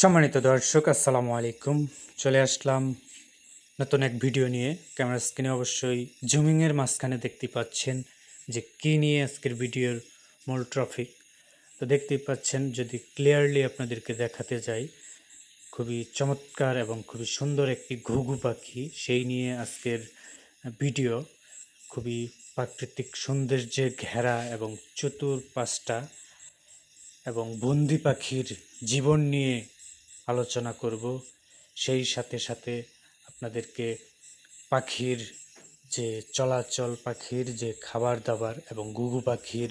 সম্মানিত দর্শক, আসসালামু আলাইকুম। চলে আসলাম নতুন এক ভিডিও নিয়ে। ক্যামেরা স্ক্রিনে অবশ্যই জুমিংয়ের মাঝখানে দেখতে পাচ্ছেন যে কী নিয়ে আজকের ভিডিওর মূল ট্রফিক তো দেখতেই পাচ্ছেন, যদি ক্লিয়ারলি আপনাদেরকে দেখাতে যাই, খুবই চমৎকার এবং খুবই সুন্দর একটি ঘুঘু পাখি, সেই নিয়ে আজকের ভিডিও। খুবই প্রাকৃতিক সৌন্দর্যে ঘেরা এবং চতুর পাঁচটা এবং বন্দি পাখির জীবন নিয়ে আলোচনা করব। সেই সাথে সাথে আপনাদেরকে পাখির যে চলাচল, পাখির যে খাবার দাবার এবং গুগু পাখির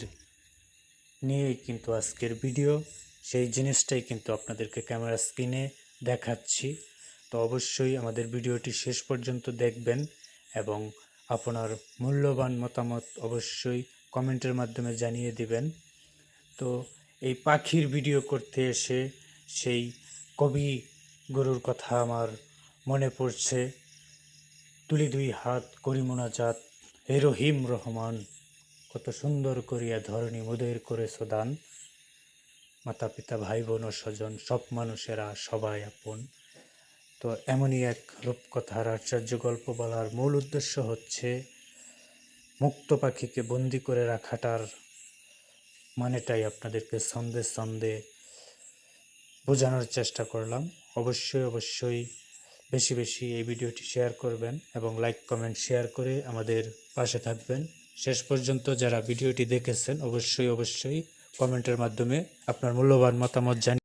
নিয়েই কিন্তু আজকের ভিডিও, সেই জিনিসটাই কিন্তু আপনাদেরকে ক্যামেরা স্ক্রিনে দেখাচ্ছি। তো অবশ্যই আমাদের ভিডিওটি শেষ পর্যন্ত দেখবেন এবং আপনার মূল্যবান মতামত অবশ্যই কমেন্টের মাধ্যমে জানিয়ে দিবেন। তো এই পাখির ভিডিও করতে এসে সেই কবি গরুর কথা আমার মনে পড়ছে। তুলি দুই হাত করি মোনাজাত, হে রহিম রহমান, কত সুন্দর করিয়া ধরণী মোদের করেছ দান। মাতা পিতা ভাই বোন স্বজন, সব মানুষেরা সবাই আপন। তো এমনই এক রূপকথার আশ্চর্য গল্প বলার মূল উদ্দেশ্য হচ্ছে, মুক্ত পাখিকে বন্দি করে রাখাটার মানেটাই আপনাদেরকে সন্দেহ সন্দে বোঝানোর চেষ্টা করলাম। অবশ্যই অবশ্যই বেশি বেশি এই ভিডিওটি শেয়ার করবেন এবং লাইক, কমেন্ট, শেয়ার করে আমাদের পাশে থাকবেন। শেষ পর্যন্ত যারা ভিডিওটি দেখেছেন, অবশ্যই অবশ্যই কমেন্টের মাধ্যমে আপনার মূল্যবান মতামত জানিয়ে